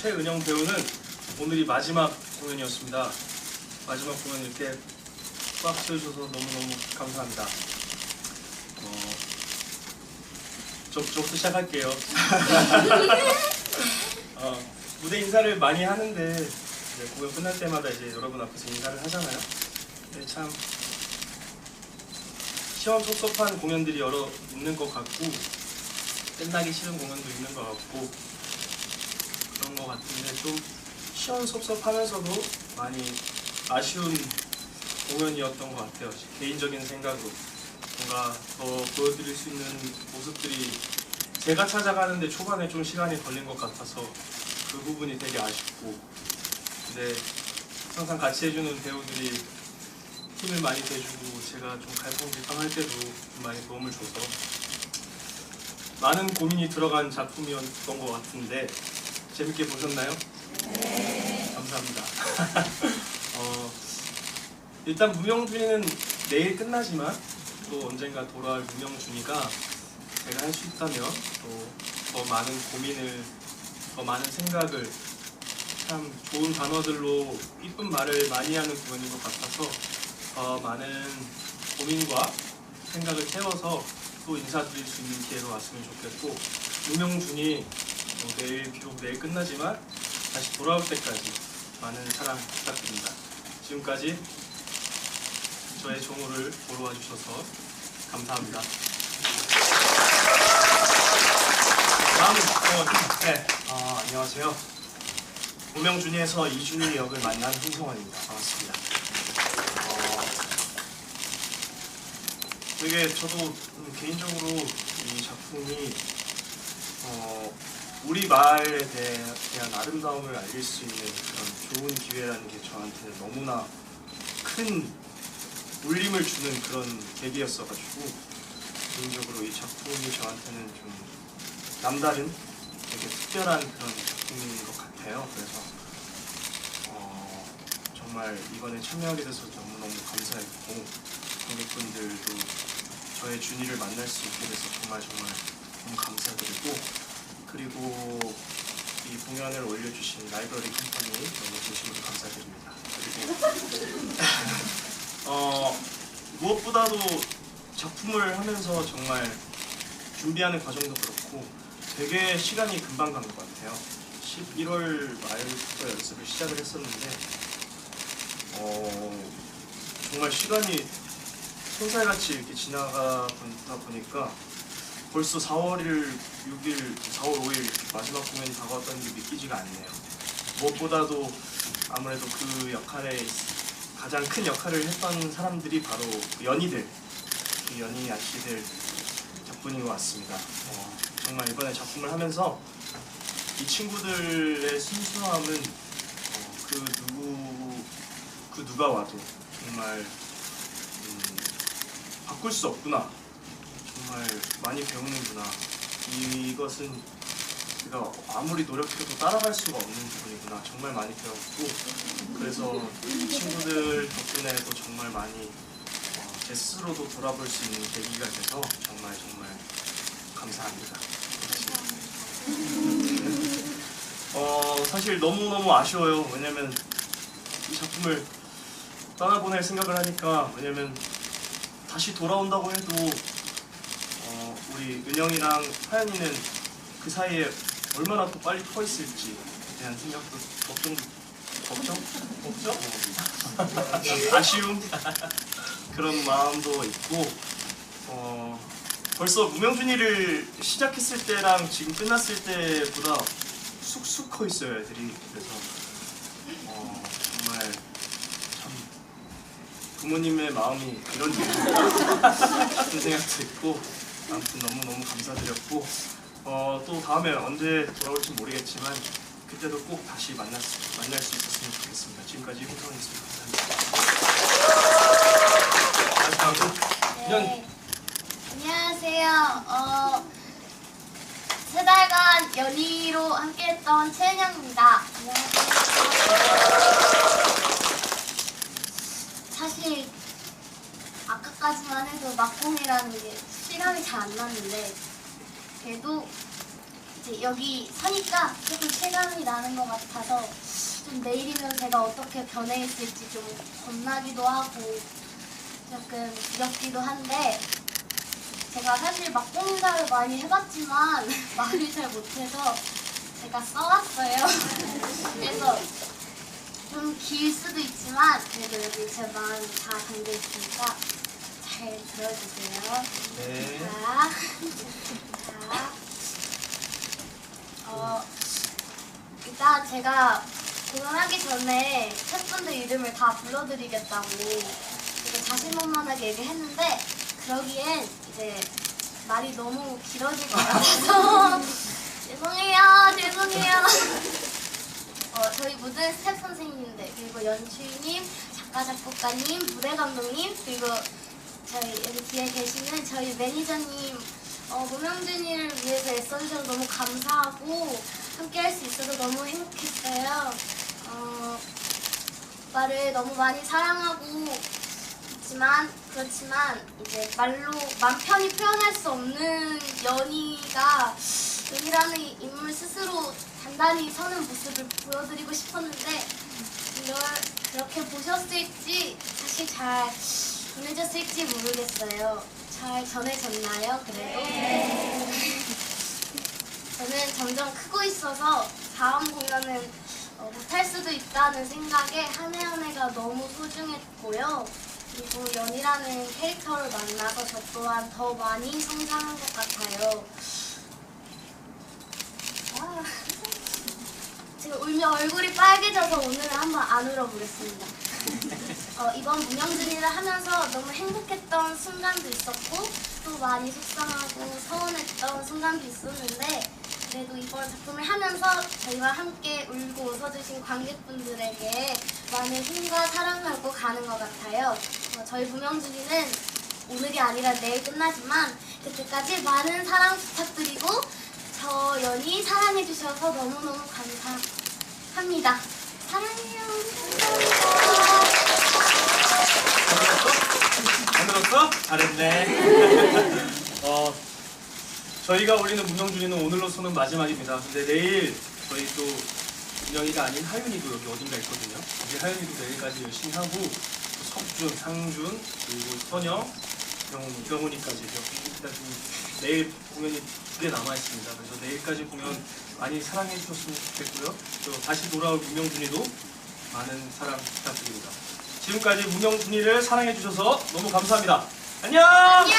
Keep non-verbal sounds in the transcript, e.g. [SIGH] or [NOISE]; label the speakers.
Speaker 1: 최은영 배우는 오늘이 마지막 공연이었습니다. 마지막 공연 이렇게 꽉 채워주셔서 너무너무 감사합니다. 어, 저, 저부터 시작할게요. [LAUGHS] 어, 무대 인사를 많이 하는데 이제 공연 끝날 때마다 이제 여러분 앞에서 인사를 하잖아요. 근데 참 시원섭섭한 공연들이 여러 있는 것 같고 끝나기 싫은 공연도 있는 것 같고 그런 것 같은데 좀 시원섭섭하면서도 많이 아쉬운 공연이었던 것 같아요. 개인적인 생각으로 뭔가 더 보여드릴 수 있는 모습들이 제가 찾아가는데 초반에 좀 시간이 걸린 것 같아서 그 부분이 되게 아쉽고 근데 항상 같이 해주는 배우들이 힘을 많이 대주고 제가 좀 갈팡질팡할 때도 좀 많이 도움을 줘서 많은 고민이 들어간 작품이었던 것 같은데 재밌게 보셨나요? 네. 감사합니다. [LAUGHS] 어, 일단 무명준이는 내일 끝나지만 또 언젠가 돌아올 무명준이가 제가 할 수 있다면 또 더 많은 고민을 더 많은 생각을 참 좋은 단어들로 이쁜 말을 많이 하는 공연인 것 같아서 더 많은 고민과 생각을 채워서 또 인사드릴 수 있는 기회로 왔으면 좋겠고 무명준이 뭐 내일 비록 내일 끝나지만 다시 돌아올 때까지 많은 사랑 부탁드립니다. 지금까지 저의 종호를 보러 와주셔서 감사합니다. 다음 어, 네, 어, 안녕하세요. 무명준이에서 이준일 역을 만난 홍성원입니다. 반갑습니다. 어, 되게 저도 음, 개인적으로 이 작품이 어, 우리 대, 대한 아름다움을 알릴 수 있는 그런 좋은 기회라는 게 저한테 너무나 큰 울림을 주는 그런 계기였어가지고 개인적으로 이 작품이 저한테는 좀 남다른 되게 특별한 그런 작품인 것 같아요. 그래서 어, 정말 이번에 참여하게 돼서 너무너무 감사했고 관객분들도 저의 준이를 만날 수 있게 돼서 정말 정말 너무 감사드리고 그리고 이 공연을 올려주신 라이브러리 컴퍼니 너무 진심으로 감사드립니다. 그리고 [LAUGHS] 어, 무엇보다도 작품을 하면서 정말 준비하는 과정도 그렇고 되게 시간이 금방 간 것 같아요. 11월 말부터 연습을 시작을 했었는데 어, 정말 시간이 손살같이 이렇게 지나가다 보니까 벌써 4월 6일, 4월 5일 이렇게 마지막 공연이 다가왔다는 게 믿기지가 않네요. 무엇보다도 아무래도 그 역할에 가장 큰 역할을 했던 사람들이 바로 그 연희들, 그 연희 아씨들 덕분인 것 같습니다. 어, 정말 이번에 작품을 하면서 이 친구들의 순수함은 어, 그 누구 그 누가 와도 정말 음, 바꿀 수 없구나. 정말 많이 배우는구나. 이것은 제가 아무리 노력해도 따라갈 수가 없는 부분이구나. 정말 많이 배웠고 그래서 이 친구들 덕분에 도 정말 많이 어, 제 스스로도 돌아볼 수 있는 계기가 돼서 정말 정말 감사합니다. 어 사실 너무 너무 아쉬워요. 왜냐면 이 작품을 떠나보낼 생각을 하니까 왜냐면 다시 돌아온다고 해도 어, 우리 은영이랑 하연이는 그 사이에 얼마나 더 빨리 퍼 있을지에 대한 생각도 걱정 걱정? 걱정? 어, 아쉬움? [LAUGHS] 그런 마음도 있고 어, 벌써 무명준이를 시작했을 때랑 지금 끝났을 때보다 쑥쑥 커 있어요 애들이. 그래서 어, 정말 참 부모님의 마음이 이런 그런 [LAUGHS] 생각도 있고 아무튼 너무 너무 감사드렸고 어, 또 다음에 언제 돌아올지 모르겠지만 그때도 꼭 다시 만날 수, 만날 수 있었으면 좋겠습니다. 지금까지 홍성원이었습니다. 감사합니다. 다음
Speaker 2: 네. 안녕하세요. 어, 세 달간 연희로 함께했던 최은영입니다. 사실 아까까지만 해도 막공이라는 게 실감이 잘 안 났는데 그래도 이제 여기 서니까 조금 체감이 나는 것 같아서 좀 내일이면 제가 어떻게 변해 있을지 좀 겁나기도 하고 조금 두렵기도 한데 제가 사실 막공 인사를 많이 해봤지만 [LAUGHS] 말을 잘 못해서 제가 써왔어요. [LAUGHS] 그래서 좀 길 수도 있지만 그래도 여기 제 마음이 다 담겨 있으니까 잘 들어주세요.
Speaker 1: 네.
Speaker 2: 자, 자, 어, 일단 제가 공연하기 전에 팬분들 이름을 다 불러드리겠다고 되게 자신만만하게 얘기했는데 그러기엔 이제 말이 너무 길어질 것 같아서 [LAUGHS] 죄송해요, 죄송해요. [LAUGHS] 어, 저희 모든 스텝 선생님들 그리고 연출님, 작가 작곡가님, 무대 감독님 그리고 저희 여기 뒤에 계시는 저희 매니저님 어, 문명준이를 위해서 애써주셔서 너무 감사하고 함께 할 수 있어서 너무 행복했어요. 어, 오빠를 너무 많이 사랑하고 있지만 그렇지만 이제 말로 맘 편히 표현할 수 없는 연희가 연희라는 인물 스스로 단단히 서는 모습을 보여드리고 싶었는데 이걸 그렇게 보셨을지 사실 잘 전해졌을지 모르겠어요. 잘 전해졌나요? 그래도? [LAUGHS] 저는 점점 크고 있어서 다음 공연은 어, 못할 수도 있다는 생각에 한 해 한 해가 너무 소중했고요. 그리고 연이라는 캐릭터를 만나서 저 또한 더 많이 성장한 것 같아요. 아, [LAUGHS] 지금 울면 얼굴이 빨개져서 오늘은 한번 안 울어보겠습니다. [LAUGHS] 어, 이번 문영준이를 하면서 너무 행복했던 순간도 있었고 또 많이 속상하고 서운했던 순간도 있었는데 그래도 이번 작품을 하면서 저희와 함께 울고 웃어주신 관객분들에게 많은 힘과 사랑을 얻고 가는 것 같아요. 어, 저희 문영준이는 오늘이 아니라 내일 끝나지만 그때까지 많은 사랑 부탁드리고 저 연희 사랑해주셔서 너무너무 감사합니다. 사랑해요. 감사합니다.
Speaker 1: 안 들었어? 잘했네. [LAUGHS] 어, 저희가 올리는 문명준이는 오늘로서는 마지막입니다. 근데 내일 저희 또 민영이가 아닌 하윤이도 여기 어딘가 있거든요. 우리 하윤이도 내일까지 열심히 하고 또 석준, 상준, 그리고 선영, 경훈이, 경훈이까지 일단 좀 내일 공연이 두 개 남아 있습니다. 그래서 내일까지 공연 많이 사랑해 주셨으면 좋겠고요. 또 다시 돌아올 문명준이도 많은 사랑 부탁드립니다. 지금까지 문영준이를 사랑해 주셔서 너무 감사합니다. 안녕! 안녕.